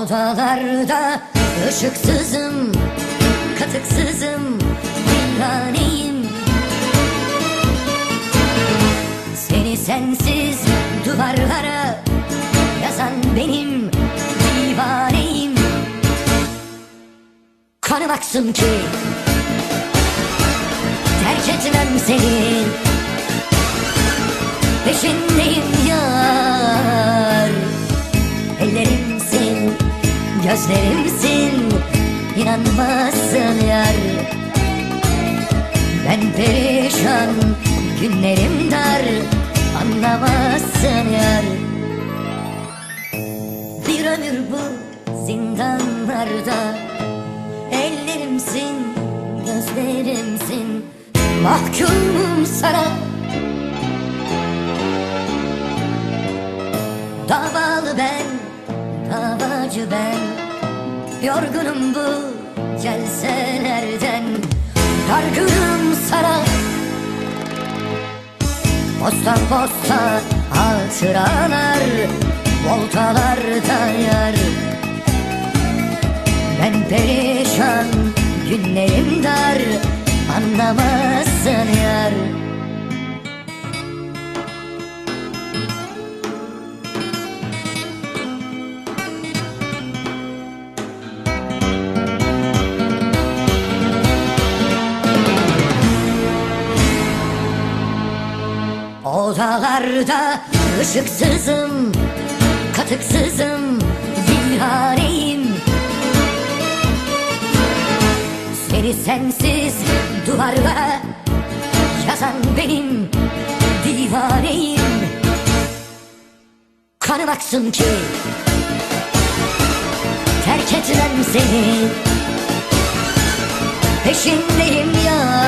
Odalarda ışıksızım, katıksızım, divaneyim Seni sensiz duvarlara yazan benim divaneyim. Kanım aksın ki terk etmem seni. Peşindeyim gözlerimsin İnanmazsın yar. Ben perişan, günlerim dar Anlamazsın yar. Bir ömür bu zindanlarda Ellerimsin, gözlerimsin. Mahkumum sana. Davalı ben, davacı ben Yorgunum bu celselerden Dargınım sana. Posta posta hatıralar Voltalarda yar Odalarda ışıksızım, katıksızım, viraneyim Seni sensiz duvarlara yazan benim divaneyim. Kanım aksın ki terk etmem seni. Peşindeyim yar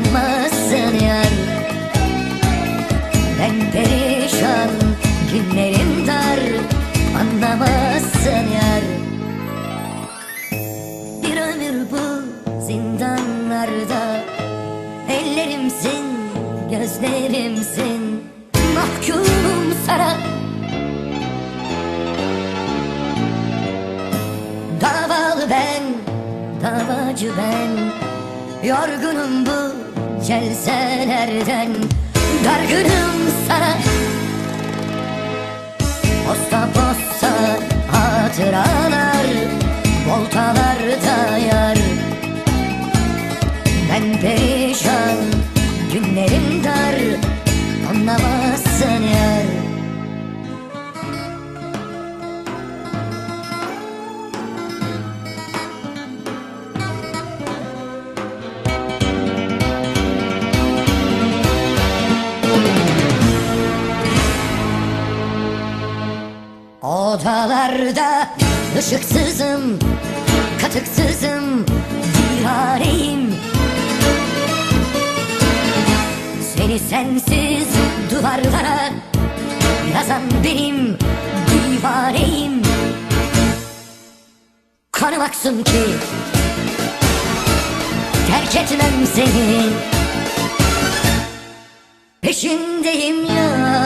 İnanmazsın yar. Ben perişan, günlerim dar. Yar. Bir ömür bu zindanlarda. Ellerimsin, gözlerimsin. Mahkumum sana. Davalı ben, davacı ben. Yorgunum bu celselerden Dargınım sana. Posta posta hatıralar Voltalarda yar Ben perişan, günlerim dar Anlamazsın yar Odalarda ışıksızım, katıksızım, viraneyim Seni sensiz duvarlara yazan benim divaneyim Kanım aksın ki terk etmem seni. Peşindeyim ya